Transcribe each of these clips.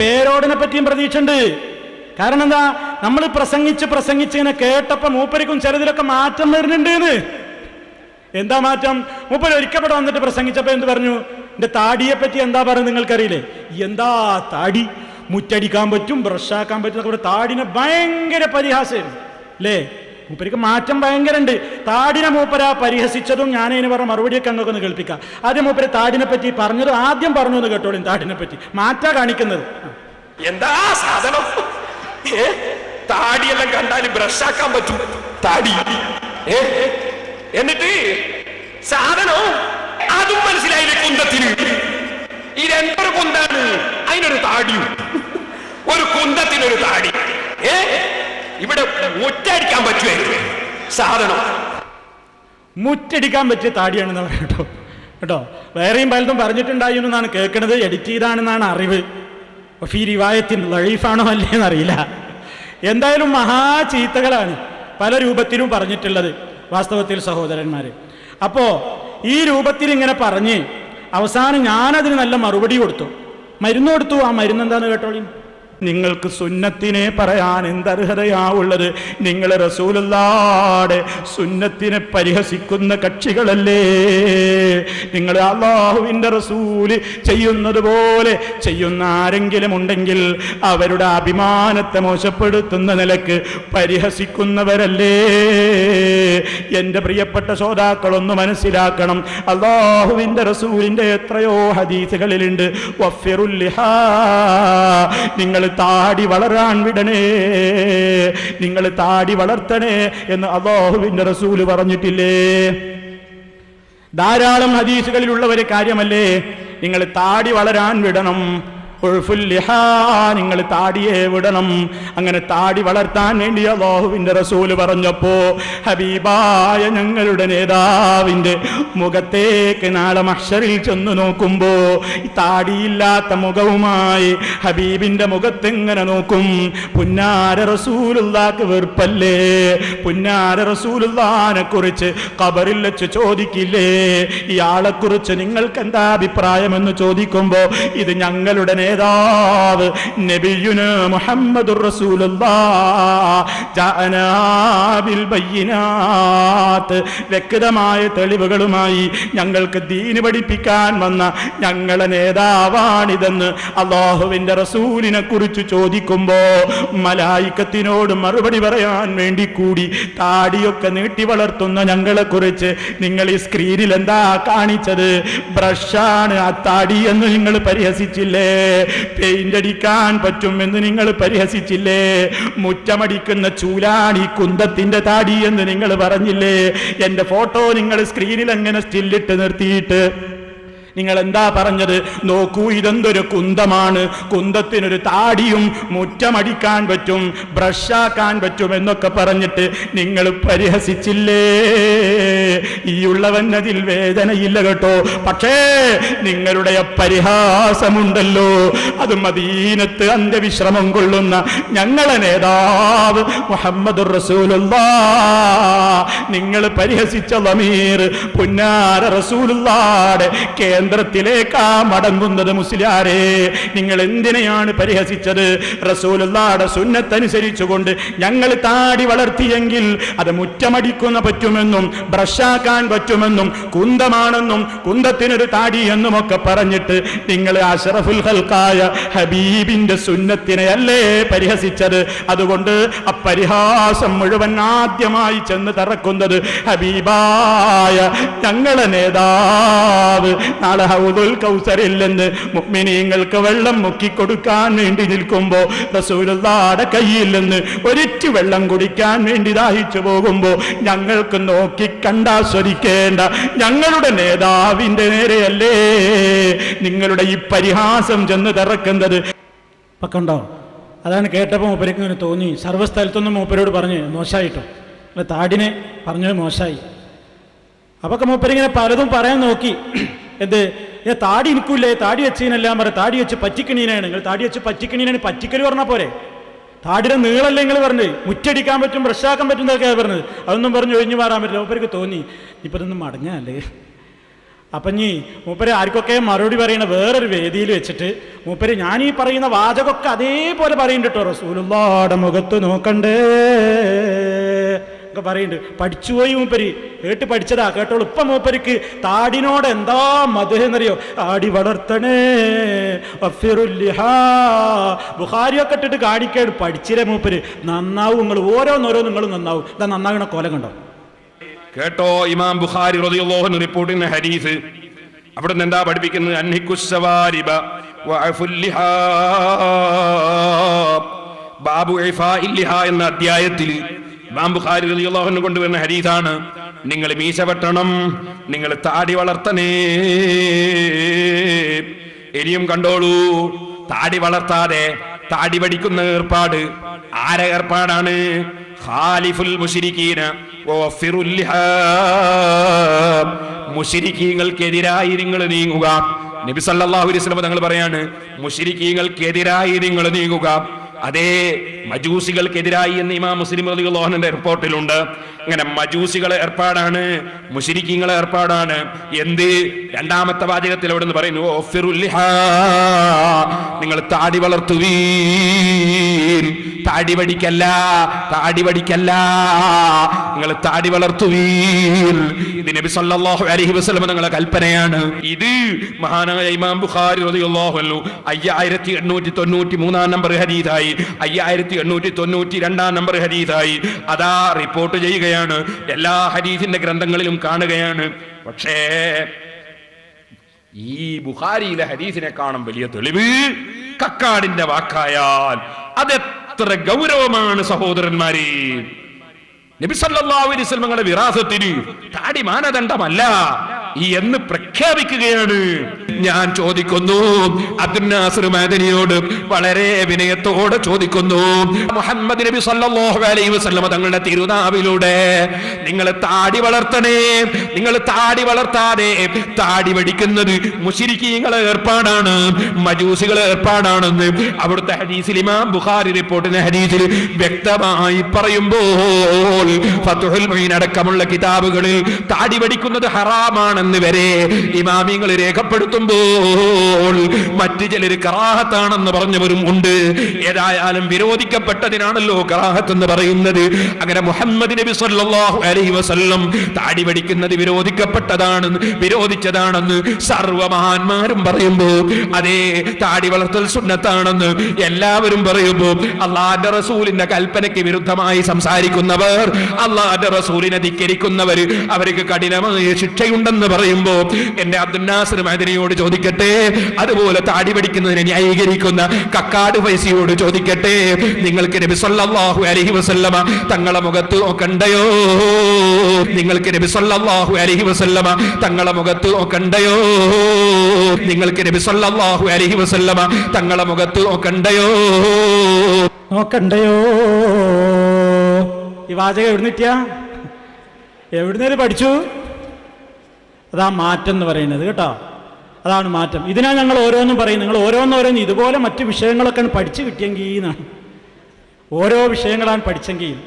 പേരോടിനെ പറ്റിയും പ്രതീക്ഷയുണ്ട്. കാരണം എന്താ? നമ്മൾ പ്രസംഗിച്ച് പ്രസംഗിച്ച് ഇങ്ങനെ കേട്ടപ്പോ മൂപ്പരിക്കും ചിലതിലൊക്കെ മാറ്റം വരുന്നുണ്ട് എന്ന് എന്താ മാറ്റം? മൂപ്പര് ഒരിക്കപ്പെടെ വന്നിട്ട് പ്രസംഗിച്ചപ്പോ എന്ത് പറഞ്ഞു? എന്റെ താടിയെ പറ്റി എന്താ പറയുന്നത് നിങ്ങൾക്കറിയില്ലേ? എന്താ താടി? മുറ്റടിക്കാൻ പറ്റും ബ്രഷാക്കാൻ പറ്റും എന്നൊക്കെ താടിനെ ഭയങ്കര പരിഹാസമായിരുന്നു. അല്ലേ മൂപ്പരിക്ക് മാറ്റം ഭയങ്കര ഉണ്ട് താടിനെ മൂപ്പര പരിഹസിച്ചതും ഞാൻ അതിന് പറഞ്ഞ മറുപടിയൊക്കെ അങ്ങൊക്കെ ഒന്ന് കേൾപ്പിക്കാം. ആദ്യം മൂപ്പര് താടിനെ പറ്റി പറഞ്ഞത് ആദ്യം പറഞ്ഞു എന്ന് കേട്ടോളൂ താടിനെ പറ്റി. മാറ്റാ കാണിക്കുന്നത്. എന്താ സാധനം? ഏ? താടിയെല്ലാം കണ്ടാൽ ബ്രഷാക്കാൻ പറ്റും. താടി. ഏ? എന്നിട്ട് സാധനം? അതും മനസ്സിലായില്ലേ കുന്തത്തിന്? ഈ രണ്ടൊരു കുന്താണ് അതിനൊരു താടിയും. ഒരു കുന്തത്തിനൊരു താടി. ഏ? ഇവിടെ മുറ്റടിക്കാൻ പറ്റുമായിരുന്നു. സാധനം? മുറ്റടിക്കാൻ പറ്റിയ താടിയാണെന്ന് കേട്ടോ. കേട്ടോ? വേറെയും പലതും പറഞ്ഞിട്ടുണ്ടായിരുന്നു എന്നാണ് കേൾക്കുന്നത് എഡിറ്റ് ചെയ്താണെന്നാണ് അറിവ്. ഫീ റിവായത്തിൻ ലഴീഫാണോ അല്ലേ എന്നറിയില്ല എന്തായാലും മഹാ ചീത്തകളാണ് പല രൂപത്തിലും പറഞ്ഞിട്ടുള്ളത് വാസ്തവത്തിൽ സഹോദരന്മാര്. അപ്പോ ഈ രൂപത്തിൽ ഇങ്ങനെ പറഞ്ഞ് അവസാനം ഞാനതിന് നല്ല മറുപടി കൊടുത്തു. മരുന്ന് കൊടുത്തു. ആ മരുന്ന് എന്താന്ന് കേട്ടോളി? നിങ്ങൾക്ക് സുന്നത്തിനെ പറയാൻ എന്തർഹതയാ ഉള്ളത് നിങ്ങൾ റസൂലല്ലാടെ സുന്നത്തിനെ പരിഹസിക്കുന്ന കക്ഷികളല്ലേ? നിങ്ങൾ അള്ളാഹുവിന്റെ റസൂൽ ചെയ്യുന്നത് പോലെ ചെയ്യുന്ന ആരെങ്കിലും ഉണ്ടെങ്കിൽ അവരുടെ അഭിമാനത്തെ മോശപ്പെടുത്തുന്ന നിലയ്ക്ക് പരിഹസിക്കുന്നവരല്ലേ? എന്റെ പ്രിയപ്പെട്ട ശ്രോതാക്കളൊന്ന് മനസ്സിലാക്കണം. അള്ളാഹുവിന്റെ റസൂലിന്റെ എത്രയോ ഹദീസുകളിലുണ്ട്. നിങ്ങൾ താടി വളരാൻ വിടണേ. നിങ്ങൾ താടി വളർത്തണേ എന്ന് അള്ളാഹുവിന്റെ റസൂൽ പറഞ്ഞിട്ടില്ലേ? ധാരാളം ഹദീസുകളിലുള്ള ഒരു കാര്യമല്ലേ? നിങ്ങൾ താടി വളരാൻ വിടണം. നിങ്ങൾ താടിയെ വിടണം. അങ്ങനെ താടി വളർത്താൻ വേണ്ടി അള്ളാഹുവിന്റെ റസൂൽ പറഞ്ഞപ്പോ ഹബീബായ ഞങ്ങളുടെ നേതാവിന്റെ മുഖത്തേക്ക് നാളെ മഷറിൽ ചെന്ന് നോക്കുമ്പോ താടിയില്ലാത്ത മുഖവുമായി ഹബീബിന്റെ മുഖത്തെങ്ങനെ നോക്കും? പുന്നാര റസൂലുള്ളാക്ക് വെറുപ്പല്ലേ? പുന്നാര റസൂലുള്ളാനെ കുറിച്ച് കബറിൽ വെച്ച് ചോദിക്കില്ലേ? ഇയാളെ കുറിച്ച് നിങ്ങൾക്ക് എന്താ അഭിപ്രായമെന്ന് ചോദിക്കുമ്പോ ഇത് ഞങ്ങളുടെ നേതാവ് നബിയുന മുഹമ്മദ് വ്യക്തമായ തെളിവുകളുമായി ഞങ്ങൾക്ക് ദീന് പഠിപ്പിക്കാൻ വന്ന ഞങ്ങളെ നേതാവാണിതെന്ന് അള്ളാഹുവിന്റെ റസൂലിനെ കുറിച്ച് ചോദിക്കുമ്പോ മലായിക്കത്തിനോട് മറുപടി പറയാൻ വേണ്ടി കൂടി താടിയൊക്കെ നീട്ടി വളർത്തുന്ന ഞങ്ങളെ കുറിച്ച് നിങ്ങൾ ഈ സ്ക്രീനിൽ എന്താ കാണിച്ചത്? ബ്രഷാണ് ആ താടി എന്ന് നിങ്ങൾ പരിഹസിച്ചില്ലേ? പെയിന്റ് അടിക്കാൻ പറ്റുമെന്ന് നിങ്ങൾ പരിഹസിച്ചില്ലേ? മുറ്റമടിക്കുന്ന ചൂലാണി കുന്തത്തിന്റെ താടി എന്ന് നിങ്ങൾ പറഞ്ഞില്ലേ? എന്റെ ഫോട്ടോ നിങ്ങൾ സ്ക്രീനിൽ അങ്ങനെ സ്റ്റില്ലിട്ട് നിർത്തിയിട്ട് നിങ്ങൾ എന്താ പറഞ്ഞത്? നോക്കൂ ഇതെന്തൊരു കുന്തമാണ്. കുന്തത്തിനൊരു താടിയും മുറ്റമടിക്കാൻ പറ്റും ബ്രഷാക്കാൻ പറ്റും എന്നൊക്കെ പറഞ്ഞിട്ട് നിങ്ങൾ പരിഹസിച്ചില്ലേ? ഈ ഉള്ളവൻ അതിൽ വേദനയില്ല കേട്ടോ. പക്ഷേ നിങ്ങളുടെ പരിഹാസമുണ്ടല്ലോ. അത് മദീനത്ത് അന്ത്യവിശ്രമം കൊള്ളുന്ന ഞങ്ങളെ നേതാവ് മുഹമ്മദ് നിങ്ങൾ പരിഹസിച്ച ലമീർ പുന്നാര റസൂലുള്ളാടെ കേന്ദ്രത്തിലേക്കാ മടങ്ങുന്നത് മുസ്ലിയാരെ. നിങ്ങൾ എന്തിനെയാണ് പരിഹസിച്ചത്? റസൂലുള്ളാടെ സുന്നത്തനുസരിച്ചുകൊണ്ട് ഞങ്ങൾ താടി വളർത്തിയെങ്കിൽ അത് മുറ്റമടിക്കുന്ന പറ്റുമെന്നും ബ്രഷാക്കാൻ പറ്റുമെന്നും കുന്തമാണെന്നും കുന്തത്തിനൊരു താടി എന്നുമൊക്കെ പറഞ്ഞിട്ട് നിങ്ങൾ അഷറഫുൽ ഹൽക്കായ ഹബീബിന്റെ സുന്നത്തിനെ അല്ലേ പരിഹസിച്ചത്? അതുകൊണ്ട് ആ പരിഹാസം മുഴുവൻ ആദ്യമായി ചെന്ന് തറക്കുന്നത് ഹബീബായ ഞങ്ങളെ നേതാവ് നാളെ ഹൗദുൽ കൗസറിൽ നിന്ന് മുഅ്മിനീങ്ങൾക്ക് വെള്ളം മുക്കിക്കൊടുക്കാൻ വേണ്ടി നിൽക്കുമ്പോ റസൂലുള്ളാടെ കയ്യിൽ നിന്ന് ഒരിറ്റു വെള്ളം കുടിക്കാൻ വേണ്ടി ദാഹിച്ചു പോകുമ്പോ ഞങ്ങൾക്ക് നോക്കി കണ്ടാസ്വദിക്കേണ്ട ഞങ്ങളുടെ നേതാവിന്റെ നേരെയല്ലേ നിങ്ങളുടെ ഈ പരിഹാസം ചെന്ന് തിറക്കുന്നത്. പക്കണ്ടോ കണ്ടോ? അതാണ് കേട്ടപ്പോൾ മൂപ്പരക്ക് ഇങ്ങനെ തോന്നി. സർവസ്ഥലത്തൊന്നും മൂപ്പരോട് പറഞ്ഞ് മോശമായിട്ടോ. അല്ല താടിനെ പറഞ്ഞത് മോശമായി. അപ്പൊക്കെ മൂപ്പരിങ്ങനെ പലതും പറയാൻ നോക്കി. എന്ത്? ഞാൻ താടി എനിക്കില്ലേ? താടി വെച്ചതിനെല്ലാം പറ. താടി വെച്ച് പറ്റിക്കണീനാണ്. നിങ്ങൾ താടി വെച്ച് പറ്റിക്കണീനാണ്. പറ്റിക്കൽ പറഞ്ഞാൽ പോരെ. താടിയുടെ നീളല്ലേ നിങ്ങൾ പറഞ്ഞത്. മുറ്റടിക്കാൻ പറ്റും ബ്രഷാക്കാൻ പറ്റും എന്നൊക്കെയാണ് പറഞ്ഞത്. അതൊന്നും പറഞ്ഞ് ഒഴിഞ്ഞു മാറാൻ പറ്റില്ല. മൂപ്പർക്ക് തോന്നി. ഇപ്പം ഇതൊന്നും മടങ്ങാല്ലേ അപ്പം നീ മൂപ്പര് ആർക്കൊക്കെ മറുപടി പറയുന്ന വേറൊരു വേദിയിൽ വെച്ചിട്ട് മൂപ്പര് ഞാൻ ഈ പറയുന്ന വാചകമൊക്കെ അതേപോലെ പറയുന്നുണ്ട് കേട്ടോ റസൂലുള്ളാടെ മുഖത്ത് നോക്കണ്ടേ. ഒക്കെ പറയുന്നുണ്ട്. പഠിച്ചുപോയി മൂപ്പര്. കേട്ട് പഠിച്ചതാ. കേട്ടോളൂ. ഇപ്പം മൂപ്പരിക്ക് താടിനോട് എന്താ മധുരം എന്നറിയോ ആടി വളർത്തണേ. ബുഹാരി ഒക്കെ ഇട്ടിട്ട് കാണിക്കാണ് പഠിച്ചില്ലേ മൂപ്പര്. നന്നാവും നിങ്ങൾ. ഓരോന്നോരോ നിങ്ങൾ നന്നാവും. ഇതാ നന്നാകണ കൊല കണ്ടോ? കേട്ടോ ഇമാം ബുഹാരി റിപ്പോർട്ടിന് ഹദീസ്. അവിടെ നിന്ന് എന്താ പഠിപ്പിക്കുന്നത്. ബാബു എന്ന അധ്യായത്തിൽ ഇമാം ബുഖാരി റളിയല്ലാഹു അൻഹു കൊണ്ടുവരുന്ന ഹദീസാണ്. നിങ്ങൾ മീശ വെട്ടണം നിങ്ങൾ താടി വളർത്തണേ. ഇനിയും കണ്ടോളൂ താടി വളർത്താതെ താടി പഠിക്കുന്ന ഏർപ്പാട് ആരെ ഏർപ്പാടാണ്? ഖാലിഫുൽ ലിഹാം. മുശിരിക്കീങ്ങൾക്കെതിരായി നിങ്ങൾ നീങ്ങുക. നബി സല്ലല്ലാഹു അലൈഹി വസല്ലം തങ്ങൾ പറയാണ് മുഷിരിക്കീങ്ങൾക്കെതിരായി നിങ്ങൾ നീങ്ങുക. അതേ മജൂസികൾക്കെതിരായി എന്ന് ഇമാം മുസ്ലിം ലോഹനന്റെ റിപ്പോർട്ടിലുണ്ട്. അങ്ങനെ മജൂസികളെ ഏർപ്പാടാണ് മുശിരിക്കീങ്ങളെ ഏർപ്പാടാണ്. എന്ത്? രണ്ടാമത്തെ വാചകത്തിൽ അവിടെ നിന്ന് പറയുന്നു "ഓഫിറുൽ നിങ്ങൾ താടി വളർത്തുവീൻ. താടി വടിക്കല്ല താടി വടിക്കല്ല നിങ്ങൾ താടി വളർത്തുവീൻ. ഇത് നബി സല്ലല്ലാഹു അലൈഹി വസല്ലം നിങ്ങളെ കൽപ്പനയാണ്. ഇത് മഹാനായ ഇമാം ബുഖാരി റളിയല്ലാഹു അൻഹു അയ്യായിരത്തി എണ്ണൂറ്റി തൊണ്ണൂറ്റി മൂന്നാം നമ്പർ ഹദീസായി. അയ്യായിരത്തി എണ്ണൂറ്റി തൊണ്ണൂറ്റി രണ്ടാം നമ്പർ ഹദീസായി. അതാ റിപ്പോർട്ട് ചെയ്യുകയാണ്. എല്ലാ ഹദീസിന്റെ ഗ്രന്ഥങ്ങളിലും കാണുകയാണ്. പക്ഷേ ഈ ബുഹാരിയിലെ ഹദീസിനെ കാണും വലിയ തെളിവ് കക്കാടിന്റെ വാക്കായാൽ അതെത്ര ഗൗരവമാണ് സഹോദരന്മാരെ. നബി സല്ലല്ലാഹു അലൈഹി താടി മാനദണ്ഡമല്ല. എന്ന് പ്രഖ്യാപിക്കുകയാണ്. ഞാൻ ചോദിക്കുന്നു അബ്ദുനാസിനോട് വളരെ വിനയത്തോടെ ചോദിക്കുന്നു മുഹമ്മദ് നബി സല്ലല്ലാഹു അലൈഹി വസല്ലമ തങ്ങളുടെ തിരുനാവിലൂടെ നിങ്ങൾ താടി വളർത്തണേ നിങ്ങൾ താടി വളർത്താതെ താടി വടിക്കുന്നത് മുശിരിക്കീങ്ങളെ ഏർപ്പാടാണ് മജൂസികളെ ഏർപ്പാടാണെന്ന് അവിടുത്തെ ഹദീസിൽ ഇമാം ബുഖാരി റിപ്പോർട്ടിന്റെ ഹദീസിൽ വ്യക്തമായി പറയുമ്പോൾ ഫതുഹുൽ മുഈൻ അടക്കമുള്ള കിതാബുകളിൽ താടി വടിക്കുന്നത് ഹറാമാണെന്ന് വരെ ഇമാമിങ്ങൾ രേഖപ്പെടുത്തുമ്പോൾ മറ്റു ചിലർ കറാഹത്താണെന്ന് പറഞ്ഞവരും ഉണ്ട്. ഏതായാലും വിരോധിക്കപ്പെട്ടതിനാണല്ലോ കറാഹത്ത് എന്ന് പറയുന്നത്. അങ്ങനെ മുഹമ്മദ് നബി സല്ലല്ലാഹു അലൈഹി വസല്ലം താടി വടിക്കുന്നത് വിരോധിക്കപ്പെട്ടതാണ് വിരോധിച്ചതാണെന്ന് സർവമഹാന്മാരും പറയുമ്പോൾ അതേ താടി വളർത്തൽ സുന്നത്താണെന്ന് എല്ലാവരും പറയുമ്പോൾ അള്ളാന്റെ റസൂലിന്റെ കൽപ്പനയ്ക്ക് വിരുദ്ധമായി സംസാരിക്കുന്നവർ അള്ളാന്റെ റസൂലിനെ ധിക്കരിക്കുന്നവർ അവർക്ക് കഠിനമായ ശിക്ഷയുണ്ടെന്ന് പറയുമ്പോ എന്റെ അബ്ദുനാസർ മാതിരിയോട് ചോദിക്കട്ടെ. അതുപോലെ താടി പഠിക്കുന്നതിനെ ന്യായീകരിക്കുന്ന കക്കാട് ഫൈസിയോട് ചോദിക്കട്ടെ. നിങ്ങൾക്ക് നബി സല്ലല്ലാഹു അലൈഹി വസല്ലമ തങ്ങളെ മുഖത്ത് നോക്കണ്ടയോ? നിങ്ങൾക്ക് നബി സല്ലല്ലാഹു അലൈഹി വസല്ലമ തങ്ങളെ മുഖത്ത് നോക്കണ്ടയോ? നിങ്ങൾക്ക് നബി സല്ലല്ലാഹു അലൈഹി വസല്ലമ തങ്ങളെ മുഖത്ത് നോക്കണ്ടയോ? നോക്കണ്ടയോ? ഈ വാചകം എവിടുന്ന് കിട്ടിയ? എവിടുന്നേര് പഠിച്ചു? അതാ മാറ്റം എന്ന് പറയുന്നത് കേട്ടോ. അതാണ് മാറ്റം. ഇതിനാണ് ഞങ്ങൾ ഓരോന്നും പറയും നിങ്ങൾ ഓരോന്നോരോന്ന് ഇതുപോലെ മറ്റു വിഷയങ്ങളൊക്കെ പഠിച്ചു കിട്ടിയെങ്കിൽ എന്നാണ്. ഓരോ വിഷയങ്ങളാണ് പഠിച്ചെങ്കിൽ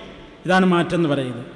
ഇതാണ് മാറ്റം എന്ന് പറയുന്നത്.